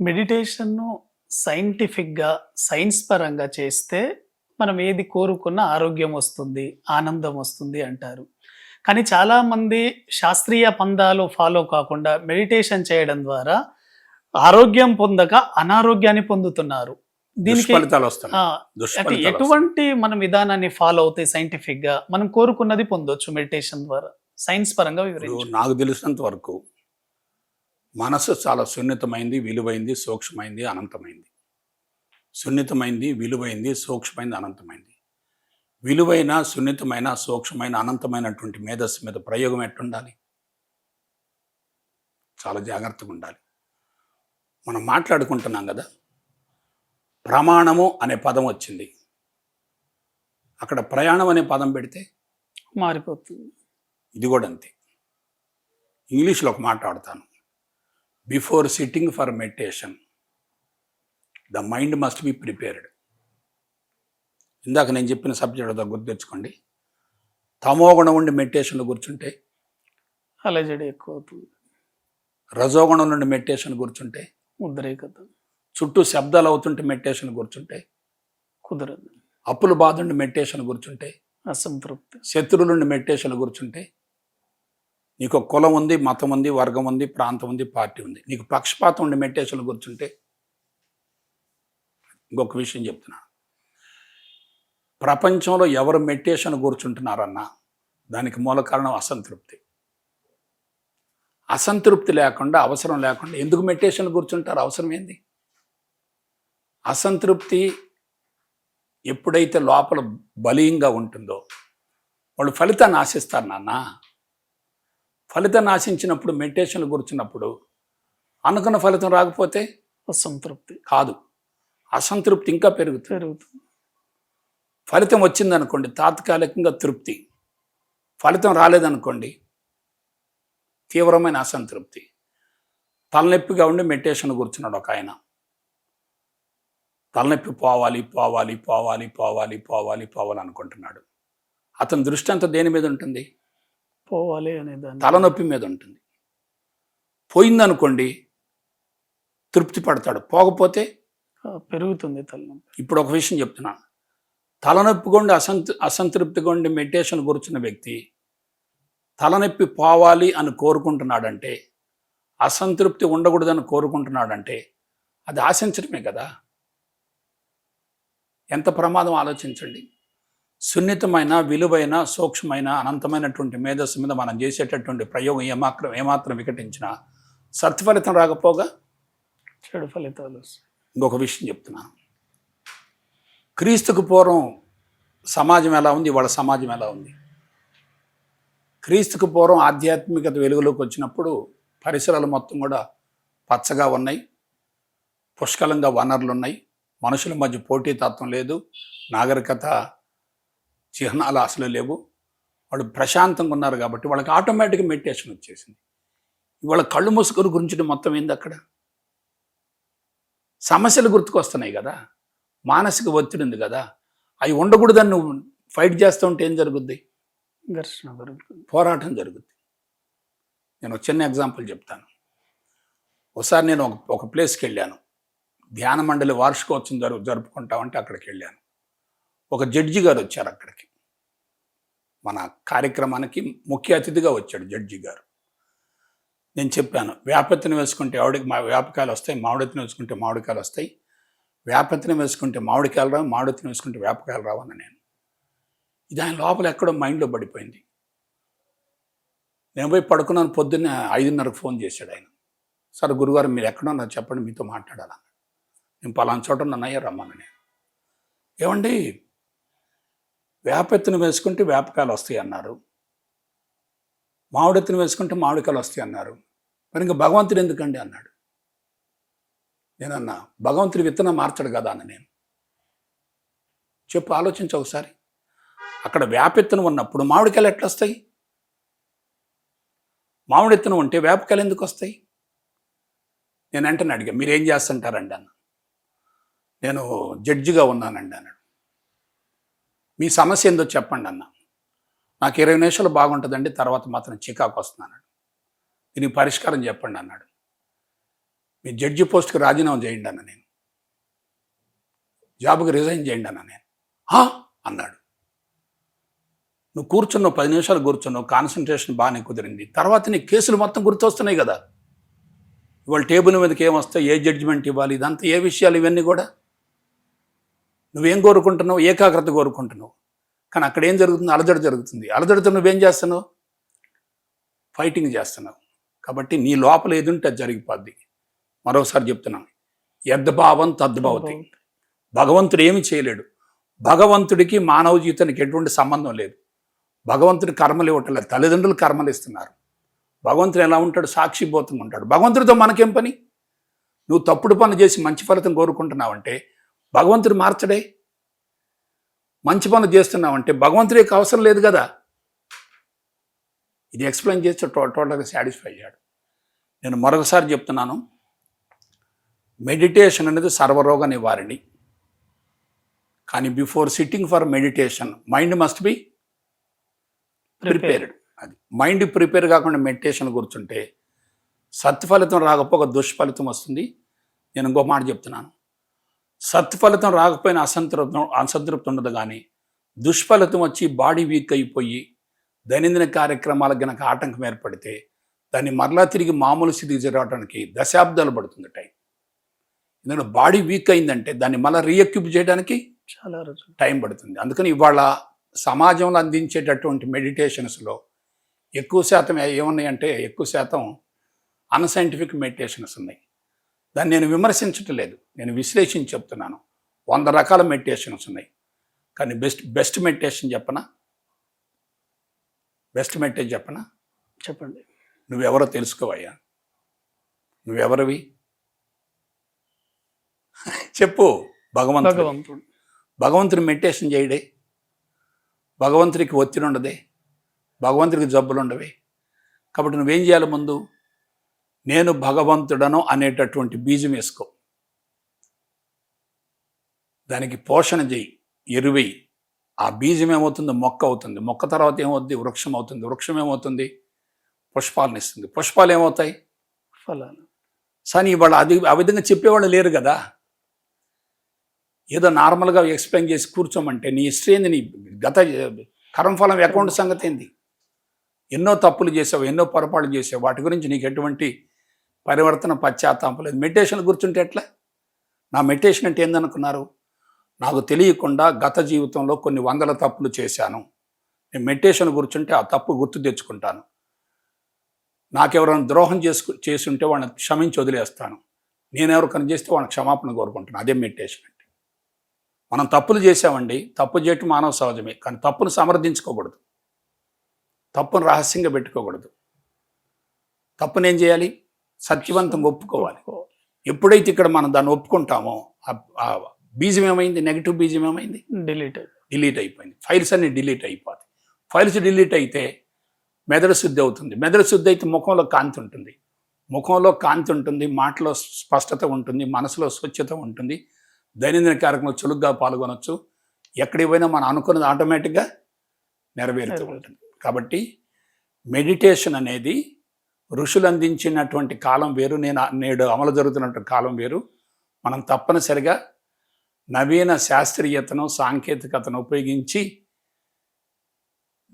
మెడిటేషన్ను సైంటిఫిక్గా సైన్స్ పరంగా చేస్తే మనం ఏది కోరుకున్న ఆరోగ్యం వస్తుంది ఆనందం వస్తుంది అంటారు. కానీ చాలామంది శాస్త్రీయ పందాలు ఫాలో కాకుండా మెడిటేషన్ చేయడం ద్వారా ఆరోగ్యం పొందక అనారోగ్యాన్ని పొందుతున్నారు. దీనికి. ఎటువంటి మన విధానాన్ని ఫాలో అవుతాయి సైంటిఫిక్గా మనం కోరుకున్నది పొందొచ్చు మెడిటేషన్ ద్వారా? సైన్స్ పరంగా వివరించు. నాకు తెలిసినంత వరకు మనసు చాలా సున్నితమైంది విలువైంది సూక్ష్మమైంది అనంతమైంది. సున్నితమైంది విలువైంది సూక్ష్మమైంది అనంతమైంది. విలువైన సున్నితమైన సూక్ష్మమైన అనంతమైనటువంటి మేధస్సు మీద ప్రయోగం ఎట్టుండాలి చాలా జాగ్రత్తగా ఉండాలి. మనం మాట్లాడుకుంటున్నాం కదా? ప్రమాణము అనే పదం వచ్చింది. అక్కడ ప్రయాణం అనే పదం పెడితే? మారిపోతుంది. ఇది కూడా అంతే. ఇంగ్లీష్లో ఒక మాట ఆడతాను. Before sitting for meditation the mind must be prepared ఇందాక నేను చెప్పిన సబ్జెక్ట్ గుర్తు తెచ్చుకోండి. తమోగుణం ఉండి మెడిటేషన్లో కూర్చుంటే అలజడి ఎక్కువ అవుతుంది రజోగుణం నుండి మెడిటేషన్ కూర్చుంటే ఉద్రేకత చుట్టూ శబ్దాలు అవుతుంటే మెడిటేషన్ కూర్చుంటే కుదరదు. అప్పులు బాధ ఉండి మెడిటేషన్ కూర్చుంటే అసంతృప్తి. శత్రువుల నుండి మెడిటేషన్ కూర్చుంటే నీకు కులం ఉంది మతం ఉంది వర్గం ఉంది ప్రాంతం ఉంది పార్టీ ఉంది. నీకు పక్షపాతం ఉండి మెడిటేషన్ కూర్చుంటే ఇంకొక విషయం చెప్తున్నా. ప్రపంచంలో ఎవరు మెడిటేషన్ కూర్చుంటున్నారన్నా దానికి మూల కారణం అసంతృప్తి. అసంతృప్తి లేకుండా అవసరం లేకుండా ఎందుకు మెడిటేషన్ కూర్చుంటారు? అవసరం ఏంది? అసంతృప్తి ఎప్పుడైతే లోపల బలీయంగా ఉంటుందో వాళ్ళు ఫలితాన్ని ఆశిస్తారు నాన్న. ఫలితాన్ని ఆశించినప్పుడు మెడిటేషన్ కూర్చున్నప్పుడు అనుకున్న ఫలితం రాకపోతే అసంతృప్తి. కాదు. అసంతృప్తి ఇంకా పెరుగుతుంది. పెరుగుతుంది. ఫలితం వచ్చిందనుకోండి తాత్కాలికంగా తృప్తి. ఫలితం రాలేదనుకోండి తీవ్రమైన అసంతృప్తి. తలనొప్పిగా ఉండి మెడిటేషన్ కూర్చున్నాడు ఒక ఆయన. తలనొప్పి పోవాలి పోవాలి పోవాలి పోవాలి పోవాలి పోవాలి అనుకుంటున్నాడు. అతని దృష్టి అంతా దేని మీద ఉంటుంది? పోవాలి అనే దాన్ని తలనొప్పి మీద ఉంటుంది. పోయిందనుకోండి తృప్తి పడతాడు. పోకపోతే పెరుగుతుంది తలనొప్పి. ఇప్పుడు ఒక విషయం చెప్తున్నా. తలనొప్పి కొండి అసంతృ అసంతృప్తిగా ఉండి మెడిటేషన్ కూర్చున్న వ్యక్తి తలనొప్పి పోవాలి అని కోరుకుంటున్నాడంటే అసంతృప్తి ఉండకూడదని కోరుకుంటున్నాడంటే అది ఆశించడమే కదా? ఎంత ప్రమాదం ఆలోచించండి. సున్నితమైన విలువైన సూక్ష్మమైన అనంతమైనటువంటి మేధస్సు మీద మనం చేసేటటువంటి ప్రయోగం ఏమాత్రం ఏమాత్రం వికటించినా సత్ఫలితం రాకపోగా చెడు ఫలితాలు ఇంకొక విషయం చెప్తున్నాను క్రీస్తుకు పూర్వం సమాజం ఎలా ఉంది? ఇవాళ సమాజం ఎలా ఉంది? క్రీస్తుకు పూర్వం ఆధ్యాత్మికత వెలుగులోకి వచ్చినప్పుడు పరిసరాలు మొత్తం కూడా పచ్చగా ఉన్నాయి. పుష్కలంగా వనరులు ఉన్నాయి. మనుషుల మధ్య పోటీతత్వం లేదు. నాగరికత చిహ్నాలు అసలు లేవు. వాళ్ళు ప్రశాంతంగా ఉన్నారు కాబట్టి వాళ్ళకి ఆటోమేటిక్గా మెడిటేషన్ వచ్చేసింది. ఇవాళ కళ్ళు మూసుకొని గురించి మొత్తం ఏంది అక్కడ? సమస్యలు గుర్తుకొస్తున్నాయి కదా? మానసిక ఒత్తిడి ఉంది కదా? అవి ఉండకూడదని నువ్వు ఫైట్ చేస్తూ ఉంటే ఏం జరుగుద్ది? ఘర్షణ పెరుగుతుంది పోరాటం జరుగుద్ది. నేను ఒక చిన్న ఎగ్జాంపుల్ చెప్తాను. ఒకసారి నేను ఒక ఒక ప్లేస్కి వెళ్ళాను. ధ్యాన మండలి వార్షికోత్సవం జరుపు జరుపుకుంటామంటే అక్కడికి వెళ్ళాను. ఒక జడ్జి గారు వచ్చారు అక్కడికి. మన కార్యక్రమానికి ముఖ్య అతిథిగా వచ్చాడు జడ్జి గారు. నేను చెప్పాను వేపత్తిని వేసుకుంటే ఆవిడకి మా వేపకాయలు వస్తాయి మామిడితిని వేసుకుంటే మామిడికాయలు వస్తాయి. వేపత్తిని వేసుకుంటే మామిడికాయలు రావు మామిడితిని వేసుకుంటే వేపకాయలు రావు నేను. ఇది ఆయన లోపల ఎక్కడో మైండ్లో పడిపోయింది. నేను పోయి పడుకున్నాను పొద్దున్న ఐదున్నరకు ఫోన్ చేశాడు ఆయన. సార్ గురుగారు మీరు ఎక్కడో నాకు చెప్పండి మీతో మాట్లాడాలని నేను పలానా చోట నన్నయ్య రమ్మని నేను. ఏమండి వేపెత్తును వేసుకుంటే వేపకాయలు వస్తాయి అన్నారు. మామిడెత్తును వేసుకుంటే మామిడికాయలు వస్తాయి అన్నారు. మరి ఇంకా భగవంతుడు ఎందుకండి అన్నాడు. నేనన్నా భగవంతుడి విత్తనం మార్చడు కదా అని నేను. చెప్పు ఆలోచించు ఒకసారి. అక్కడ వేపెత్తున ఉన్నప్పుడు మామిడికాయలు ఎట్లా వస్తాయి? మామిడెత్తున ఉంటే వేపకాయలు ఎందుకు వస్తాయి? నేను వెంటనే అడిగా మీరేం చేస్తుంటారండి అన్న. నేను జడ్జిగా ఉన్నానండి అన్నాడు. మీ సమస్య ఏందో చెప్పండి అన్న. నాకు ఇరవై నిమిషాలు బాగుంటుందండి తర్వాత మాత్రం చికాకు వస్తున్నాను దీనికి పరిష్కారం చెప్పండి అన్నాడు. మీ జడ్జి పోస్ట్కి రాజీనామా చేయండి అన్న నేను. జాబ్కి రిజైన్ చేయండి అన్న నేను. "హా?" అన్నాడు. నువ్వు కూర్చున్నావు పది నిమిషాలు కూర్చున్నావు కాన్సన్ట్రేషన్ బాగానే కుదిరింది. తర్వాత నీ కేసులు మొత్తం గుర్తొస్తున్నాయి కదా. ఇవాళ టేబుల్ మీదకి ఏమొస్తాయి ఏ జడ్జిమెంట్ ఇవ్వాలి ఇదంతా ఏ విషయాలు ఇవన్నీ కూడా? నువ్వేం కోరుకుంటున్నావు? ఏకాగ్రత కోరుకుంటున్నావు. కానీ అక్కడ ఏం జరుగుతుంది? అలజడి జరుగుతుంది. అలజడితో నువ్వేం చేస్తున్నావు? ఫైటింగ్ చేస్తున్నావు. కాబట్టి నీ లోపల ఏదుంటే అది జరిగిపోద్ది. మరోసారి చెప్తున్నాను. యద్భావం తద్భవతి. భగవంతుడు ఏమి చేయలేడు. భగవంతుడికి మానవ జీవితానికి ఎటువంటి సంబంధం లేదు. భగవంతుడి కర్మలు ఇవ్వటం లేదు తల్లిదండ్రులు కర్మలు ఇస్తున్నారు. భగవంతుడు ఎలా ఉంటాడు? సాక్షిభూతంగా ఉంటాడు. భగవంతుడితో మనకేం పని? నువ్వు తప్పుడు పనులు చేసి మంచి ఫలితం కోరుకుంటున్నావంటే భగవంతుడు మార్చడే. మంచి పనులు చేస్తున్నామంటే భగవంతుడికి అవసరం లేదు కదా. ఇది ఎక్స్ప్లెయిన్ చేస్తే టో టోటల్గా సాటిస్ఫై అయ్యాడు. నేను మరొకసారి చెప్తున్నాను. మెడిటేషన్ అనేది సర్వరోగ నివారణి. కానీ before sitting for meditation mind must be prepared. అది మైండ్ ప్రిపేర్ కాకుండా మెడిటేషన్ కూర్చుంటే సత్ఫలితం రాకపోక దుష్ఫలితం వస్తుంది. నేను ఇంకో మాట చెప్తున్నాను. సత్ఫలితం రాకపోయినా అసంతృప్తం అసంతృప్తి ఉండదు కానీ దుష్ఫలితం వచ్చి బాడీ వీక్ అయిపోయి దైనందిన కార్యక్రమాలకు గనక ఆటంకం ఏర్పడితే దాన్ని మరలా తిరిగి మామూలు స్థితికి జరగడానికి దశాబ్దాలు పడుతుంది టైం. ఎందుకంటే బాడీ వీక్ అయిందంటే దాన్ని మళ్ళీ రీఎక్యూప్ చేయడానికి చాలా రోజులు. టైం పడుతుంది. అందుకని ఇవాళ సమాజంలో అందించేటటువంటి మెడిటేషన్స్లో ఎక్కువ శాతం ఏమున్నాయంటే ఎక్కువ శాతం అన్సైంటిఫిక్ మెడిటేషన్స్ ఉన్నాయి దాన్ని నేను విమర్శించటం లేదు. నేను విశ్లేషించి చెప్తున్నాను. వంద రకాల మెడిటేషన్స్ ఉన్నాయి. కానీ బెస్ట్ బెస్ట్ మెడిటేషన్ చెప్పనా? బెస్ట్ మెడిటేషన్ చెప్పనా? చెప్పండి. నువ్వెవరో తెలుసుకోవయ్యా. నువ్వెవరివి? చెప్పు భగవంతుడు. భగవంతుడు. భగవంతుడు మెడిటేషన్ చేయడే. భగవంతుడికి ఒత్తిడి ఉండదే. భగవంతుడికి జబ్బులు ఉండవే కాబట్టి నువ్వేం చేయాలి ముందు? నేను భగవంతుడను అనేటటువంటి బీజం వేసుకో. దానికి పోషణ చేయి ఎరువేయి. ఆ బీజం ఏమవుతుంది? మొక్క అవుతుంది. మొక్క తర్వాత ఏమవుతుంది వృక్షం అవుతుంది. వృక్షం ఏమవుతుంది? పుష్పాలను ఇస్తుంది. పుష్పాలు ఏమవుతాయి? ఫలాలు. కానీ ఇవాళ అది ఆ విధంగా చెప్పేవాళ్ళు లేరు కదా. ఏదో నార్మల్గా ఎక్స్ప్లెయిన్ చేసి కూర్చోమంటే నీ హిస్టరీ ఏంది? నీ గత కర్మఫలం అకౌంట్ సంగతి ఏంది? ఎన్నో తప్పులు చేసావు ఎన్నో పొరపాట్లు చేసావు. వాటి గురించి నీకు ఎటువంటి పరివర్తన పశ్చాత్తాపం లేదు. మెడిటేషన్ కూర్చుంటే ఎట్లా? నా మెడిటేషన్ అంటే ఏందనుకున్నారు? నాకు తెలియకుండా గత జీవితంలో కొన్ని వందల తప్పులు చేశాను. నేను మెడిటేషన్ కూర్చుంటే ఆ తప్పు గుర్తు తెచ్చుకుంటాను. నాకెవరైనా ద్రోహం చేసుకు చేసుంటే వాడిని వాళ్ళని క్షమించి వదిలేస్తాను. నేను ఎవరికైనా చేస్తే వాళ్ళని క్షమాపణ కోరుకుంటాను. అదే మెడిటేషన్ అంటే. మనం తప్పులు చేసామండి తప్పు చేయటం మానవ సహజమే. కానీ తప్పును సమర్థించుకోకూడదు. తప్పును రహస్యంగా పెట్టుకోకూడదు. తప్పునేం చేయాలి? సత్యవంతంగా ఒప్పుకోవాలి. ఎప్పుడైతే ఇక్కడ మనం దాన్ని ఒప్పుకుంటామో ఆ- బీజం ఏమైంది? నెగిటివ్ బీజం ఏమైంది? డిలీట్ డిలీట్ అయిపోయింది. ఫైల్స్ అన్ని డిలీట్ అయిపోతాయి. ఫైల్స్ డిలీట్ అయితే మెదడు శుద్ధి అవుతుంది. మెదడు శుద్ధి అయితే ముఖంలో కాంతి ఉంటుంది. ముఖంలో కాంతి ఉంటుంది మాటలో స్పష్టత ఉంటుంది మనసులో స్వచ్ఛత ఉంటుంది. దైనందిన కార్యక్రమంలో చురుగ్గా పాల్గొనొచ్చు. ఎక్కడికి పోయినా మనం అనుకున్నది ఆటోమేటిక్గా నెరవేరుతూ ఉంటుంది. కాబట్టి మెడిటేషన్ అనేది ఋషులు అందించినటువంటి కాలం వేరు నేను నేడు అమలు జరుగుతున్నటువంటి కాలం వేరు. మనం తప్పనిసరిగా నవీన శాస్త్రీయతను సాంకేతికతను ఉపయోగించి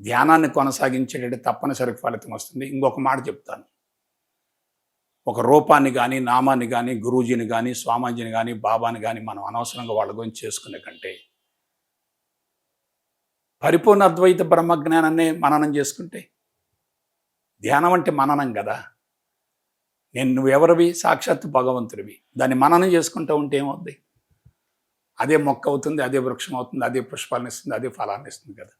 ధ్యానాన్ని కొనసాగించేటట్టు తప్పనిసరి ఫలితం వస్తుంది. ఇంకొక మాట చెప్తాను. ఒక రూపాన్ని కానీ నామాన్ని కానీ గురూజీని కానీ స్వామాజీని కానీ బాబాని కానీ మనం అనవసరంగా వాళ్ళ గురించి చేసుకునే కంటే పరిపూర్ణ అద్వైత బ్రహ్మజ్ఞానాన్ని మననం చేసుకుంటే ధ్యానం అంటే మననం కదా. నేను నువ్వెవరివి? సాక్షాత్తు భగవంతుడివి. దాన్ని మననం చేసుకుంటూ ఉంటే ఏమవుద్ది? అదే మొక్క అవుతుంది అదే వృక్షం అవుతుంది అదే పుష్పాలను ఇస్తుంది అదే ఫలాన్ని ఇస్తుంది కదా.